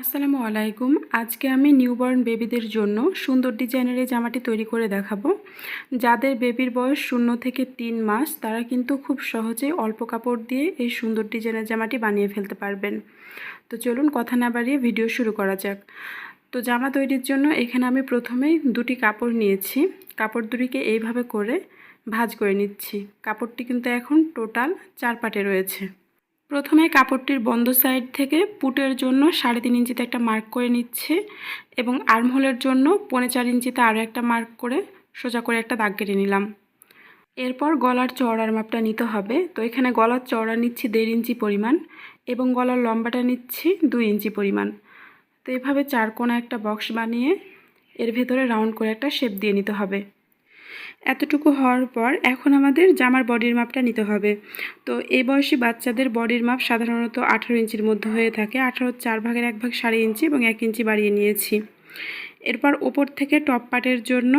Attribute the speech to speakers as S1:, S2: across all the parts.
S1: আসসালামু আলাইকুম। আজকে আমি নিউবর্ন বেবিদের জন্য সুন্দর ডিজাইনের এই জামাটি তৈরি করে দেখাবো। যাদের বেবির বয়স শূন্য থেকে তিন মাস, তারা কিন্তু খুব সহজেই অল্প কাপড় দিয়ে এই সুন্দর ডিজাইনের জামাটি বানিয়ে ফেলতে পারবেন। তো চলুন কথা না বাড়িয়ে ভিডিও শুরু করা যাক। তো জামা তৈরির জন্য এখানে আমি প্রথমেই দুটি কাপড় নিয়েছি। কাপড় দুটিকে এইভাবে করে ভাঁজ করে নিচ্ছি। কাপড়টি কিন্তু এখন টোটাল চার পাটে রয়েছে। প্রথমে কাপড়টির বন্ধ সাইড থেকে পুটের জন্য সাড়ে তিন ইঞ্চিতে একটা মার্ক করে নিচ্ছে এবং আর্মহোলের জন্য পৌনে চার ইঞ্চিতে আরও একটা মার্ক করে সোজা করে একটা দাগ কেটে নিলাম। এরপর গলার চওড়ার মাপটা নিতে হবে। তো এখানে গলার চওড়া নিচ্ছি দেড় ইঞ্চি পরিমাণ এবং গলার লম্বাটা নিচ্ছি দুই ইঞ্চি পরিমাণ। তো এভাবে চার কোণা একটা বক্স বানিয়ে এর ভেতরে রাউন্ড করে একটা শেপ দিয়ে নিতে হবে। এতটুকু হওয়ার পর এখন আমাদের জামার বডির মাপটা নিতে হবে। তো এই বয়সী বাচ্চাদের বডির মাপ সাধারণত আঠারো ইঞ্চির মধ্যে হয়ে থাকে। আঠারো চার ভাগের এক ভাগ সাড়ে ইঞ্চি এবং এক ইঞ্চি বাড়িয়ে নিয়েছি। এরপর ওপর থেকে টপ পার্টের জন্য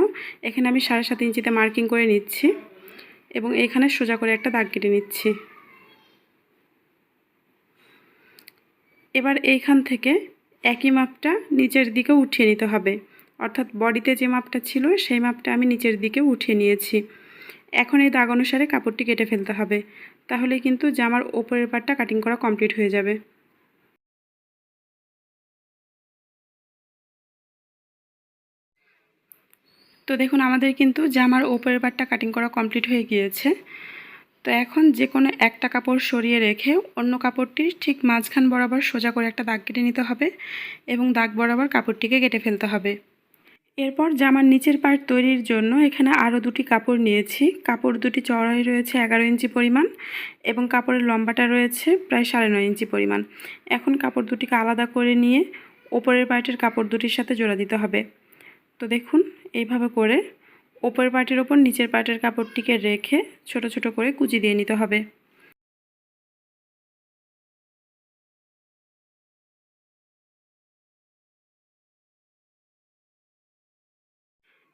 S1: এখানে আমি সাড়ে সাত ইঞ্চিতে মার্কিং করে নিচ্ছি এবং এখানে সোজা করে একটা দাগ কেটে নিচ্ছি। এবার এইখান থেকে একই মাপটা নিচের দিকে উঠিয়ে নিতে হবে। অর্থাৎ বডিতে যে মাপটা ছিল, সেই মাপটা আমি নিচের দিকে উঠিয়ে নিয়েছি। এখন এই দাগ অনুসারে কাপড়টি কেটে ফেলতে হবে। তাহলে কিন্তু জামার ওপরের পাটটা কাটিং করা কমপ্লিট হয়ে যাবে। তো দেখুন, আমাদের কিন্তু জামার ওপরের পাটটা কাটিং করা কমপ্লিট হয়ে গিয়েছে। তো এখন যে কোনো একটা কাপড় সরিয়ে রেখে অন্য কাপড়টি ঠিক মাঝখান বরাবর সোজা করে একটা দাগ কেটে নিতে হবে এবং দাগ বরাবর কাপড়টিকে কেটে ফেলতে হবে। এরপর জামার নিচের পার্ট তৈরির জন্য এখানে আরও দুটি কাপড় নিয়েছি। কাপড় দুটি চড়াই রয়েছে এগারো ইঞ্চি পরিমাণ এবং কাপড়ের লম্বাটা রয়েছে প্রায় সাড়ে নয় ইঞ্চি পরিমাণ। এখন কাপড় দুটিকে আলাদা করে নিয়ে ওপরের পার্টের কাপড় দুটির সাথে জোড়া দিতে হবে। তো দেখুন, এইভাবে করে ওপরের পার্টের ওপর নিচের পার্টের কাপড়টিকে রেখে ছোট ছোট করে কুচি দিয়ে নিতে হবে।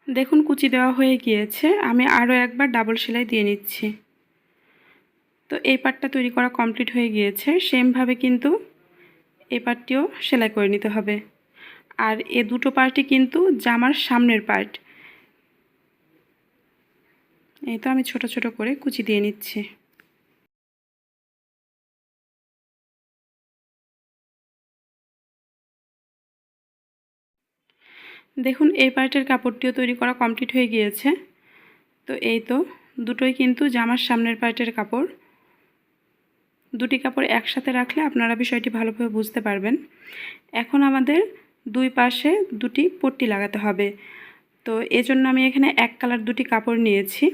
S1: দেখুন, কুচি দেওয়া হয়ে গিয়েছে। আমি আরও একবার ডাবল সেলাই দিয়ে নিচ্ছি। তো এই পাটটা তৈরি করা কমপ্লিট হয়ে গিয়েছে। সেমভাবে কিন্তু এ পাটটিও সেলাই করে নিতে হবে। আর এ দুটো পার্টই কিন্তু জামার সামনের পার্ট। এই তো আমি ছোট ছোট করে কুচি দিয়ে নিচ্ছি। দেখুন, এই পার্টের কাপড়টিও তৈরি করা কমপ্লিট হয়ে গিয়েছে। তো এই তো, দুটোই কিন্তু জামার সামনের পার্টের কাপড়। দুটি কাপড় একসাথে রাখলে আপনারা বিষয়টি ভালোভাবে বুঝতে পারবেন। এখন আমাদের দুই পাশে দুটি পট্টি লাগাতে হবে। তো এজন্য আমি এখানে এক কালার দুটি কাপড় নিয়েছি।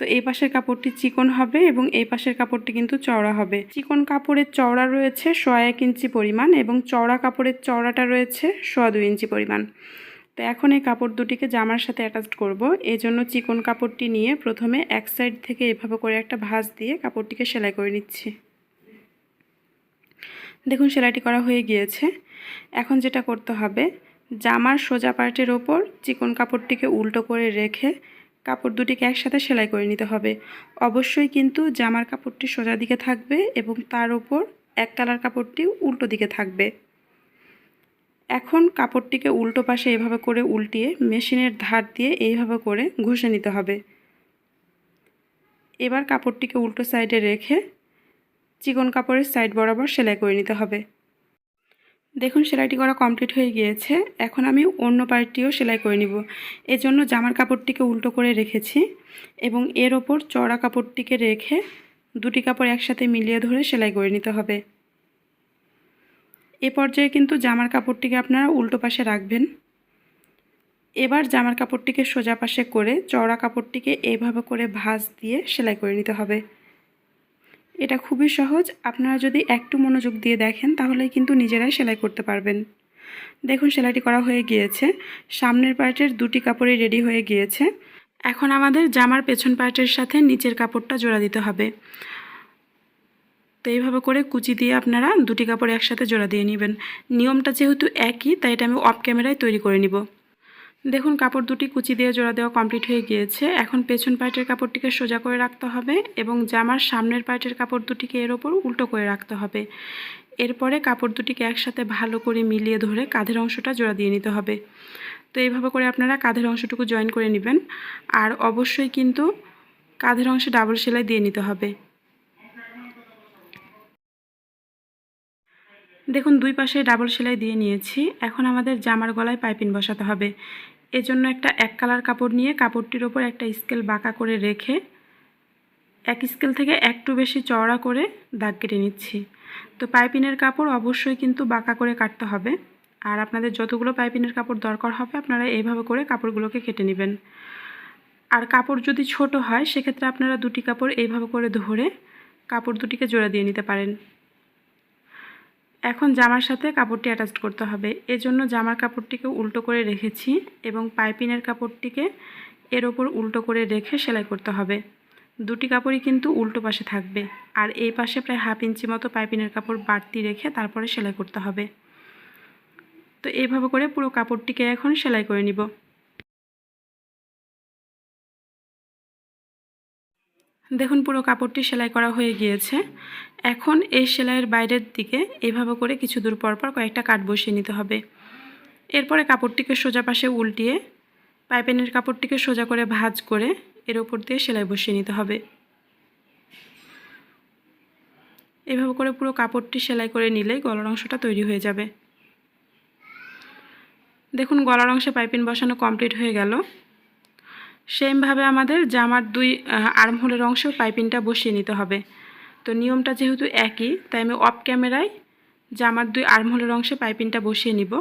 S1: তো এই পাশের কাপড়টি চিকন হবে এবং এই পাশের কাপড়টি কিন্তু চওড়া হবে। চিকন কাপড়ের চওড়া রয়েছে সোয়া এক ইঞ্চি পরিমাণ এবং চওড়া কাপড়ের চওড়াটা রয়েছে সোয়া দুই ইঞ্চি পরিমাণ। তো এখন এই কাপড় দুটিকে জামার সাথে অ্যাটাচ করব। এই জন্য চিকন কাপড়টি নিয়ে প্রথমে এক সাইড থেকে এভাবে করে একটা ভাঁজ দিয়ে কাপড়টিকে সেলাই করে নিচ্ছি। দেখুন, সেলাইটি করা হয়ে গিয়েছে। এখন যেটা করতে হবে, জামার সোজা পার্টের ওপর চিকন কাপড়টিকে উল্টো করে রেখে কাপড় দুটিকে একসাথে সেলাই করে নিতে হবে। অবশ্যই কিন্তু জামার কাপড়টি সোজা দিকে থাকবে এবং তার ওপর এক কালার কাপড়টি উল্টো দিকে থাকবে। এখন কাপড়টিকে উল্টো পাশে এভাবে করে উল্টিয়ে মেশিনের ধার দিয়ে এইভাবে করে ঘষে নিতে হবে। এবার কাপড়টিকে উল্টো সাইডে রেখে চিকন কাপড়ের সাইড বরাবর সেলাই করে নিতে হবে। দেখুন, সেলাইটি করা কমপ্লিট হয়ে গিয়েছে। এখন আমি অন্য পার্টটিও সেলাই করে নিব। এজন্য জামার কাপড়টিকে উল্টো করে রেখেছি এবং এর ওপর চড়া কাপড়টিকে রেখে দুটি কাপড় একসাথে মিলিয়ে ধরে সেলাই করে নিতে হবে। এ পর্যায়ে কিন্তু জামার কাপড়টিকে আপনারা উল্টো পাশে রাখবেন। এবার জামার কাপড়টিকে সোজা পাশে করে চওড়া কাপড়টিকে এইভাবে করে ভাঁজ দিয়ে সেলাই করে নিতে হবে। এটা খুবই সহজ। আপনারা যদি একটু মনোযোগ দিয়ে দেখেন, তাহলে কিন্তু নিজেরাই সেলাই করতে পারবেন। দেখুন, সেলাইটি করা হয়ে গিয়েছে। সামনের পার্টের দুটি কাপড়ই রেডি হয়ে গিয়েছে। এখন আমাদের জামার পেছন পার্টের সাথে নিচের কাপড়টা জোড়া দিতে হবে। তো এইভাবে করে কুচি দিয়ে আপনারা দুটি কাপড় একসাথে জোড়া দিয়ে নেবেন। নিয়মটা যেহেতু একই, তাই এটা আমি অফ ক্যামেরায় তৈরি করে নিব। দেখুন, কাপড় দুটি কুচি দিয়ে জোড়া দেওয়া কমপ্লিট হয়ে গিয়েছে। এখন পেছন পার্টের কাপড়টিকে সোজা করে রাখতে হবে এবং জামার সামনের পার্টের কাপড় দুটিকে এর ওপর উল্টো করে রাখতে হবে। এরপরে কাপড় দুটিকে একসাথে ভালো করে মিলিয়ে ধরে কাঁধের অংশটা জোড়া দিয়ে নিতে হবে। তো এইভাবে করে আপনারা কাঁধের অংশটুকু জয়েন করে নেবেন। আর অবশ্যই কিন্তু কাঁধের অংশে ডাবল সেলাই দিয়ে নিতে হবে। দেখুন, দুই পাশে ডাবল সেলাই দিয়ে নিয়েছি। এখন আমাদের জামার গলায় পাইপিন বসাতে হবে। এজন্য একটা এক কালার কাপড় নিয়ে কাপড়টির ওপর একটা স্কেল বাঁকা করে রেখে, এক স্কেল থেকে একটু বেশি চওড়া করে দাগ কেটে নিচ্ছি। তো পাইপিনের কাপড় অবশ্যই কিন্তু বাঁকা করে কাটতে হবে। আর আপনাদের যতগুলো পাইপিনের কাপড় দরকার হবে, আপনারা এইভাবে করে কাপড়গুলোকে কেটে নেবেন। আর কাপড় যদি ছোট হয়, সেক্ষেত্রে আপনারা দুটি কাপড় এইভাবে করে ধরে কাপড় দুটিকে জোড়া দিয়ে নিতে পারেন। এখন জামার সাথে কাপড়টি অ্যাটাচ করতে হবে। এজন্য জামার কাপড়টিকে উল্টো করে রেখেছি এবং পাইপিনের কাপড়টিকে এর ওপর উল্টো করে রেখে সেলাই করতে হবে। দুটি কাপড়ই কিন্তু উল্টো পাশে থাকবে আর এই পাশে প্রায় হাফ ইঞ্চি মতো পাইপিনের কাপড় বাড়তি রেখে তারপরে সেলাই করতে হবে। তো এইভাবে করে পুরো কাপড়টিকে এখন সেলাই করে নিব। দেখুন, পুরো কাপড়টি সেলাই করা হয়ে গিয়েছে। এখন এই সেলাইয়ের বাইরের দিকে এভাবে করে কিছু দূর পর পর কয়েকটা কাট বসিয়ে নিতে হবে। এরপরে কাপড়টিকে সোজা পাশে উল্টিয়ে পাইপেনের কাপড়টিকে সোজা করে ভাঁজ করে এর ওপর দিয়ে সেলাই বসিয়ে নিতে হবে। এভাবে করে পুরো কাপড়টি সেলাই করে নিলেই গলার অংশটা তৈরি হয়ে যাবে। দেখুন, গলার অংশে পাইপিন বসানো কমপ্লিট হয়ে গেল। সেমভাবে আমাদের জামার দুই আর্মহোলের অংশ পাইপিংটা বসিয়ে নিতে হবে। তো নিয়মটা যেহেতু একই, তাই আমি অফ ক্যামেরায় জামার দুই আর্মহোলের অংশে পাইপিংটা বসিয়ে নিব।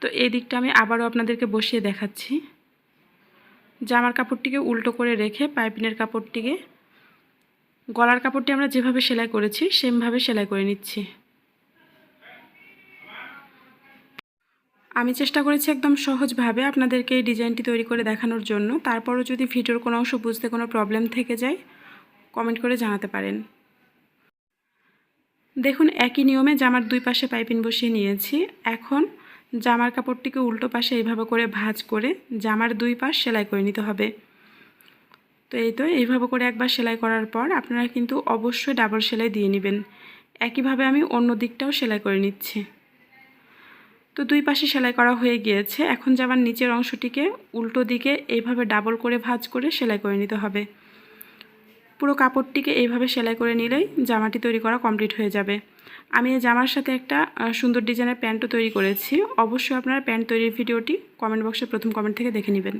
S1: তো এই দিকটা আমি আবারও আপনাদেরকে বসিয়ে দেখাচ্ছি। জামার কাপড়টিকে উল্টো করে রেখে পাইপিনের কাপড়টিকে, গলার কাপড়টি আমরা যেভাবে সেলাই করেছি, সেমভাবে সেলাই করে নিচ্ছি। আমি চেষ্টা করেছি একদম সহজভাবে আপনাদেরকে এই ডিজাইনটি তৈরি করে দেখানোর জন্য। তারপরও যদি ভিডিওর কোনো অংশ বুঝতে কোনো প্রবলেম থেকে যায়, কমেন্ট করে জানাতে পারেন। দেখুন, একই নিয়মে জামার দুই পাশে পাইপিং বসিয়ে নিয়েছি। এখন জামার কাপড়টিকে উল্টো পাশে এইভাবে করে ভাঁজ করে জামার দুই পাশ সেলাই করে নিতে হবে। তো এই তো, এইভাবে করে একবার সেলাই করার পর আপনারা কিন্তু অবশ্যই ডাবল সেলাই দিয়ে নেবেন। একইভাবে আমি অন্য দিকটাও সেলাই করে নিচ্ছি। তো দুই পাশে সেলাই করা হয়ে গিয়েছে। এখন জামার নিচের অংশটিকে উল্টো দিকে এইভাবে ডাবল করে ভাজ করে সেলাই করে নিতে হবে। পুরো কাপড়টিকে এইভাবে সেলাই করে নিলেই জামাটি তৈরি করা কমপ্লিট হয়ে যাবে। আমি এই জামার সাথে একটা সুন্দর ডিজাইনের প্যান্টও তৈরি করেছি। অবশ্যই আপনারা প্যান্ট তৈরির ভিডিওটি কমেন্ট বক্সে প্রথম কমেন্ট থেকে দেখে নেবেন।